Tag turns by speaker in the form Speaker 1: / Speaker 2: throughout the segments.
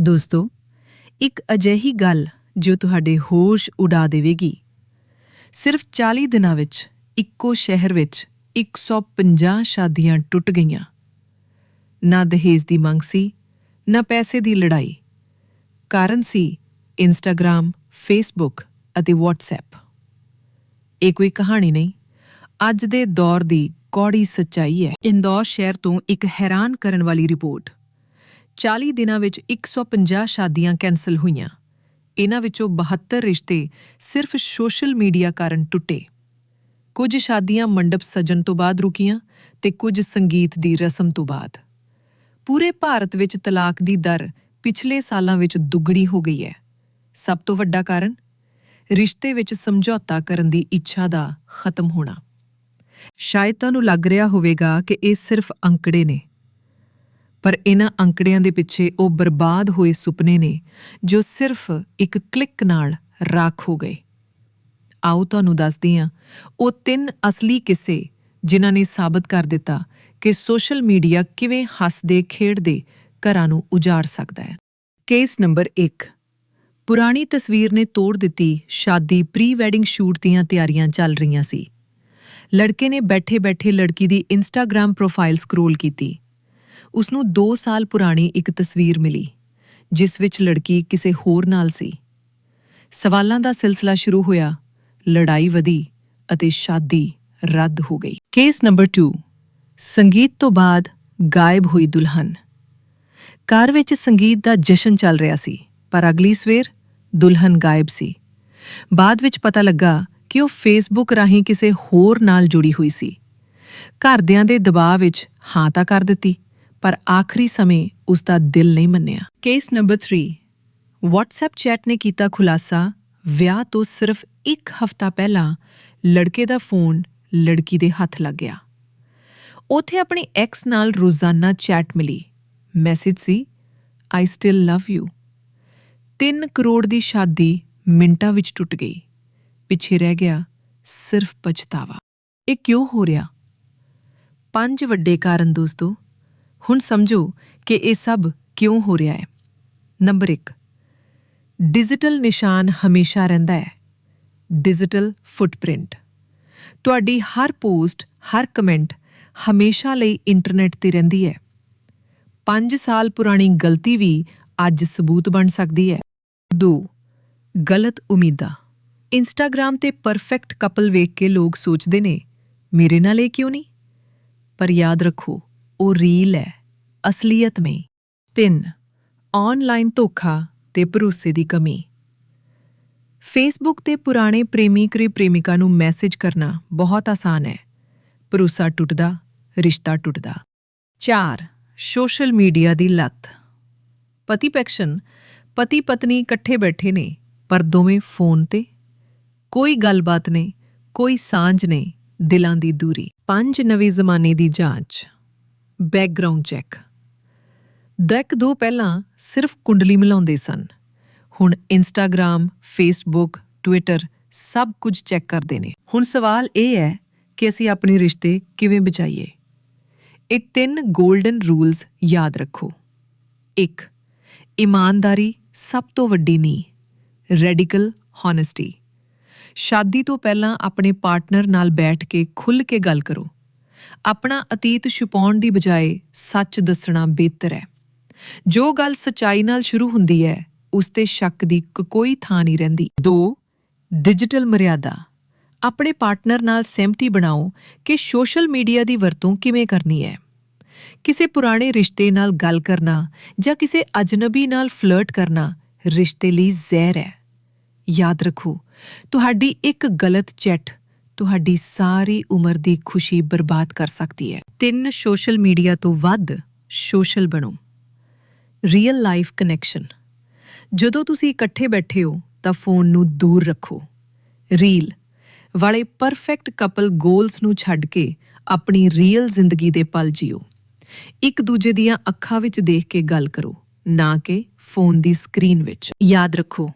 Speaker 1: ਦੋਸਤੋ, ਇੱਕ ਅਜਿਹੀ ਗੱਲ ਜੋ ਤੁਹਾਡੇ ਹੋਸ਼ ਉਡਾ ਦੇਵੇਗੀ। ਸਿਰਫ 40 ਦਿਨਾਂ ਵਿੱਚ, ਇੱਕੋ ਸ਼ਹਿਰ ਵਿੱਚ 150 ਸ਼ਾਦੀਆਂ ਟੁੱਟ ਗਈਆਂ। ਨਾ ਦਹੇਜ ਦੀ ਮੰਗ ਸੀ, ਨਾ ਪੈਸੇ ਦੀ ਲੜਾਈ। ਕਾਰਨ ਸੀ ਇੰਸਟਾਗ੍ਰam ਫੇਸਬੁੱਕ ਅਤੇ WhatsApp ਇਹ ਕੋਈ ਕਹਾਣੀ ਨਹੀਂ, ਅੱਜ ਦੇ ਦੌਰ ਦੀ ਕੌੜੀ ਸੱਚਾਈ ਹੈ। ਇੰਦੌਰ ਸ਼ਹਿਰ ਤੋਂ ਇੱਕ ਹੈਰਾਨ ਕਰਨ ਵਾਲੀ ਰਿਪੋਰਟ। 40 ਦਿਨਾਂ ਵਿੱਚ 150 ਸ਼ਾਦੀਆਂ ਕੈਨਸਲ ਹੋਈਆਂ। ਇਹਨਾਂ ਵਿੱਚੋਂ 72 ਰਿਸ਼ਤੇ ਸਿਰਫ ਸੋਸ਼ਲ ਮੀਡੀਆ ਕਾਰਨ ਟੁੱਟੇ। ਕੁਝ ਸ਼ਾਦੀਆਂ ਮੰਡਪ ਸਜਣ ਤੋਂ ਬਾਅਦ ਰੁਕੀਆਂ ਤੇ ਕੁਝ ਸੰਗੀਤ ਦੀ ਰਸਮ ਤੋਂ ਬਾਅਦ। ਪੂਰੇ ਭਾਰਤ ਵਿੱਚ ਤਲਾਕ ਦੀ ਦਰ ਪਿਛਲੇ ਸਾਲਾਂ ਵਿੱਚ ਦੁੱਗਣੀ ਹੋ ਗਈ ਹੈ। ਸਭ ਤੋਂ ਵੱਡਾ ਕਾਰਨ? ਰਿਸ਼ਤੇ ਵਿੱਚ ਸਮਝੌਤਾ ਕਰਨ ਦੀ ਇੱਛਾ ਦਾ ਖਤਮ ਹੋਣਾ। ਸ਼ਾਇਦ ਤੁਹਾਨੂੰ ਲੱਗ ਰਿਹਾ ਹੋਵੇਗਾ ਕਿ ਇਹ ਸਿਰਫ ਅੰਕੜੇ ਨੇ। ਪਰ ਇਹਨਾਂ ਅੰਕੜਿਆਂ ਦੇ ਪਿੱਛੇ ਉਹ ਬਰਬਾਦ ਹੋਏ ਸੁਪਨੇ ਨੇ, ਜੋ ਸਿਰਫ ਇੱਕ ਕਲਿੱਕ ਨਾਲ ਰਾਖ ਹੋ ਗਏ। ਆਓ ਤੁਹਾਨੂੰ ਦੱਸਦੀ ਹਾਂ, ਉਹ ਤਿੰਨ ਅਸਲੀ ਕਿੱਸੇ ਜਿਨ੍ਹਾਂ ਨੇ ਸਾਬਤ ਕਰ ਦਿੱਤਾ ਕਿ ਸੋਸ਼ਲ ਮੀਡੀਆ ਕਿਵੇਂ ਹੱਸਦੇ, ਖੇਡਦੇ ਘਰਾਂ ਨੂੰ ਉਜਾੜ ਸਕਦਾ ਹੈ। ਕੇਸ ਨੰਬਰ 1 ਪੁਰਾਣੀ ਤਸਵੀਰ ਨੇ ਤੋੜ ਦਿੱਤੀ ਸ਼ਾਦੀ ਪ੍ਰੀ ਵੈਡਿੰਗ ਸ਼ੂਟ ਦੀਆਂ ਤਿਆਰੀਆਂ ਚੱਲ ਰਹੀਆਂ ਸੀ। ਲੜਕੇ ਨੇ ਬੈਠੇ-ਬੈਠੇ ਲੜਕੀ ਦੀ ਇੰਸਟਾਗ੍ਰam ਪ੍ਰੋਫਾਈਲ ਸਕਰੋਲ ਕੀਤੀ। ਉਸ ਨੂੰ 2 ਸਾਲ ਪੁਰਾਣੀ ਇੱਕ ਤਸਵੀਰ ਮਿਲੀ, ਜਿਸ ਵਿੱਚ ਲੜਕੀ ਕਿਸੇ ਹੋਰ ਨਾਲ ਸੀ। ਸਵਾਲਾਂ ਦਾ ਸਿਲਸਿਲਾ ਸ਼ੁਰੂ ਹੋਇਆ, ਲੜਾਈ ਵਧੀ ਅਤੇ ਸ਼ਾਦੀ ਰੱਦ ਹੋ ਗਈ। ਕੇਸ ਨੰਬਰ 2 ਸੰਗੀਤ ਤੋਂ ਬਾਅਦ ਗਾਇਬ ਹੋਈ ਦੁਲਹਨ। ਕਾਰ ਵਿੱਚ ਸੰਗੀਤ ਦਾ ਜਸ਼ਨ ਚੱਲ ਰਿਹਾ ਸੀ, ਪਰ ਅਗਲੀ ਸਵੇਰ ਦੁਲਹਨ ਗਾਇਬ ਸੀ। ਬਾਅਦ ਵਿੱਚ ਪਤਾ ਲੱਗਾ ਕਿ ਉਹ ਫੇਸਬੁੱਕ ਰਾਹੀਂ ਕਿਸੇ ਹੋਰ ਨਾਲ ਜੁੜੀ ਹੋਈ ਸੀ। ਘਰਦਿਆਂ ਦੇ ਦਬਾਅ ਵਿੱਚ ਹਾਂ ਤਾਂ ਕਰ ਦਿੱਤੀ। ਪਰ ਆਖਰੀ ਸਮੇਂ ਉਸ ਦਾ ਦਿਲ ਨਹੀਂ ਮੰਨਿਆ। ਕੇਸ ਨੰਬਰ 3 WhatsApp ਚੈਟ ਨੇ ਕੀਤਾ ਖੁਲਾਸਾ। ਵਿਆਹ ਤੋਂ ਸਿਰਫ ਇੱਕ ਹਫ਼ਤਾ ਪਹਿਲਾਂ ਲੜਕੇ ਦਾ ਫੋਨ ਲੜਕੀ ਦੇ ਹੱਥ ਲੱਗ ਗਿਆ। ਉਥੇ ਆਪਣੇ ਐਕਸ ਨਾਲ ਰੋਜ਼ਾਨਾ ਚੈਟ ਮਿਲੀ। Message C I still love you 3 crore ਦੀ ਸ਼ਾਦੀ ਮਿੰਟਾਂ ਵਿੱਚ ਟੁੱਟ ਗਈ। ਪਿੱਛੇ ਰਹਿ ਗਿਆ ਸਿਰਫ ਪਛਤਾਵਾ। ਇਹ ਕਿਉਂ ਹੋ ਰਿਹਾ? ਪੰਜ ਵੱਡੇ ਕਾਰਨ ਦੋਸਤੋ ਹੁਣ ਸਮਝੋ ਕਿ ਇਹ ਸਭ ਕਿਉਂ ਹੋ ਰਿਹਾ ਹੈ। ਨੰਬਰ 1 ਡਿਜੀਟਲ ਨਿਸ਼ਾਨ ਹਮੇਸ਼ਾ ਰਹਿੰਦਾ ਹੈ। Digital footprint. ਤੁਹਾਡੀ ਹਰ ਪੋਸਟ, ਹਰ ਕਮੈਂਟ ਹਮੇਸ਼ਾ ਲਈ ਇੰਟਰਨੈਟ ਤੇ ਰਹਿੰਦੀ ਹੈ। 5 ਸਾਲ ਪੁਰਾਣੀ ਗਲਤੀ ਵੀ ਅੱਜ ਸਬੂਤ ਬਣ ਸਕਦੀ ਹੈ। 2 ਗਲਤ ਉਮੀਦਾਂ। ਇੰਸਟਾਗ੍ਰam ਤੇ ਪਰਫੈਕਟ ਕਪਲ ਵੇਖ ਕੇ ਲੋਕ ਸੋਚਦੇ ਨੇ, ਮੇਰੇ ਨਾਲ ਇਹ ਕਿਉਂ ਨਹੀਂ? ਪਰ ਯਾਦ ਰੱਖੋ ਉਹ ਰੀਲ ਹੈ, ਅਸਲੀਅਤ ਨਹੀਂ 3 ਆਨਲਾਈਨ ਧੋਖਾ ਤੇ ਭਰੋਸੇ ਦੀ ਕਮੀ। ਫੇਸਬੁੱਕ ਤੇ ਪੁਰਾਣੇ ਪ੍ਰੇਮੀ ਕਰੇ ਪ੍ਰੇਮਿਕਾ ਨੂੰ ਮੈਸੇਜ ਕਰਨਾ ਬਹੁਤ ਆਸਾਨ ਹੈ। ਭਰੋਸਾ ਟੁੱਟਦਾ, ਰਿਸ਼ਤਾ ਟੁੱਟਦਾ। 4 ਸੋਸ਼ਲ ਮੀਡੀਆ ਦੀ ਲੱਤ। ਪਤੀ ਪੈਕਸ਼ਨ, ਪਤੀ ਪਤਨੀ ਇਕੱਠੇ ਬੈਠੇ ਨੇ, ਪਰ ਦੋਵੇਂ ਫੋਨ ਤੇ। ਕੋਈ ਗੱਲਬਾਤ ਨਹੀਂ, ਕੋਈ ਸਾਂਝ ਨਹੀਂ, ਦਿਲਾਂ ਦੀ ਦੂਰੀ। ਪੰਜ ਨਵੇਂ ਜ਼ਮਾਨੇ ਦੀ ਜਾਂਚ। ਬੈਕਗ੍ਰਾਉਂਡ ਚੈੱਕ ਦੈਕ ਦੋ ਪਹਿਲਾਂ ਸਿਰਫ ਕੁੰਡਲੀ ਮਿਲਾਉਂਦੇ ਸਨ। ਹੁਣ ਇੰਸਟਾਗ੍ਰam ਫੇਸਬੁੱਕ ਟਵਿੱਟਰ ਸਭ ਕੁਝ ਚੈੱਕ ਕਰਦੇ ਨੇ। ਹੁਣ ਸਵਾਲ ਇਹ ਹੈ ਕਿ ਅਸੀਂ ਆਪਣੇ ਰਿਸ਼ਤੇ ਕਿਵੇਂ ਬਚਾਈਏ? ਇਹ ਤਿੰਨ 골ਡਨ ਰੂਲਸ ਯਾਦ ਰੱਖੋ। 1 ਇਮਾਨਦਾਰੀ ਸਭ ਤੋਂ ਵੱਡੀ ਨੀਂਹ ਰੈਡੀਕਲ ਹੋਨੈਸਟੀ ਸ਼ਾਦੀ ਤੋਂ ਪਹਿਲਾਂ ਆਪਣੇ ਪਾਰਟਨਰ ਨਾਲ ਬੈਠ ਕੇ ਖੁੱਲ੍ਹ ਕੇ ਗੱਲ ਕਰੋ। ਆਪਣਾ ਅਤੀਤ ਛੁਪਾਉਣ ਦੀ ਬਜਾਏ ਸੱਚ ਦੱਸਣਾ ਬਿਹਤਰ ਹੈ। ਜੋ ਗੱਲ ਸਚਾਈ ਨਾਲ ਸ਼ੁਰੂ ਹੁੰਦੀ ਹੈ, ਉਸ ਤੇ ਸ਼ੱਕ ਦੀ ਕ- ਕੋਈ ਥਾਂ ਨਹੀਂ ਰਹਿੰਦੀ। 2 ਡਿਜੀਟਲ ਮਰਿਆਦਾ। ਆਪਣੇ ਪਾਰਟਨਰ ਨਾਲ ਸਹਿਮਤੀ ਬਣਾਓ ਕਿ ਸੋਸ਼ਲ ਮੀਡੀਆ ਦੀ ਵਰਤੋਂ ਕਿਵੇਂ ਕਰਨੀ ਹੈ। ਕਿਸੇ ਪੁਰਾਣੇ ਰਿਸ਼ਤੇ ਨਾਲ ਗੱਲ ਕਰਨਾ ਜਾਂ ਕਿਸੇ ਅਜਨਬੀ ਨਾਲ ਫਲਰਟ ਕਰਨਾ ਰਿਸ਼ਤੇ ਲਈ ਜ਼ਹਿਰ ਹੈ। ਯਾਦ ਰੱਖੋ, ਤੁਹਾਡੀ ਇੱਕ ਗਲਤ ਚੈਟ ਤੁਹਾਡੀ ਸਾਰੀ ਉਮਰ ਦੀ ਖੁਸ਼ੀ ਬਰਬਾਦ ਕਰ ਸਕਦੀ ਹੈ। ਤਿੰਨ ਸੋਸ਼ਲ ਮੀਡੀਆ ਤੋਂ ਵੱਧ ਸੋਸ਼ਲ ਬਣੋ। ਰੀਅਲ ਲਾਈਫ ਕਨੈਕਸ਼ਨ ਜਦੋਂ ਤੁਸੀਂ ਇਕੱਠੇ ਬੈਠੇ ਹੋ, ਤਾਂ ਫੋਨ ਨੂੰ ਦੂਰ ਰੱਖੋ। ਰੀਲ ਵਾਲੇ ਪਰਫੈਕਟ ਕਪਲ ਗੋਲਸ ਨੂੰ ਛੱਡ ਕੇ ਆਪਣੀ ਰੀਅਲ ਜ਼ਿੰਦਗੀ ਦੇ ਪਲ ਜਿਓ। ਇੱਕ ਦੂਜੇ ਦੀਆਂ ਅੱਖਾਂ ਵਿੱਚ ਦੇਖ ਕੇ ਗੱਲ ਕਰੋ, ਨਾ ਕਿ ਫੋਨ ਦੀ ਸਕਰੀਨ ਵਿੱਚ। ਯਾਦ ਰੱਖੋ,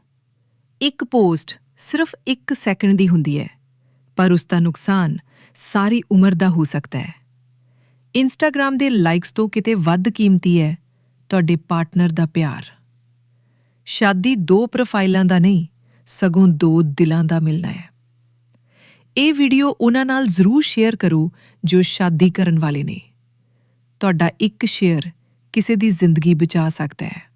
Speaker 1: ਇੱਕ ਪੋਸਟ ਸਿਰਫ 1 ਸੈਕਿੰਡ ਦੀ ਹੁੰਦੀ ਹੈ। ਪਰ ਉਸ ਦਾ ਨੁਕਸਾਨ ਸਾਰੀ ਉਮਰ ਦਾ ਹੋ ਸਕਦਾ ਹੈ। ਇੰਸਟਾਗ੍ਰam ਦੇ ਲਾਈਕਸ ਤੋਂ ਕਿਤੇ ਵੱਧ ਕੀਮਤੀ ਹੈ ਤੁਹਾਡੇ ਪਾਰਟਨਰ ਦਾ ਪਿਆਰ। ਸ਼ਾਦੀ ਦੋ ਪ੍ਰੋਫਾਈਲਾਂ ਦਾ ਨਹੀਂ, ਸਗੋਂ ਦੋ ਦਿਲਾਂ ਦਾ ਮਿਲਣਾ ਹੈ। ਇਹ ਵੀਡੀਓ ਉਹਨਾਂ ਨਾਲ ਜ਼ਰੂਰ ਸ਼ੇਅਰ ਕਰੋ ਜੋ ਸ਼ਾਦੀ ਕਰਨ ਵਾਲੇ ਨੇ। ਤੁਹਾਡਾ ਇੱਕ ਸ਼ੇਅਰ ਕਿਸੇ ਦੀ ਜ਼ਿੰਦਗੀ ਬਚਾ ਸਕਦਾ ਹੈ।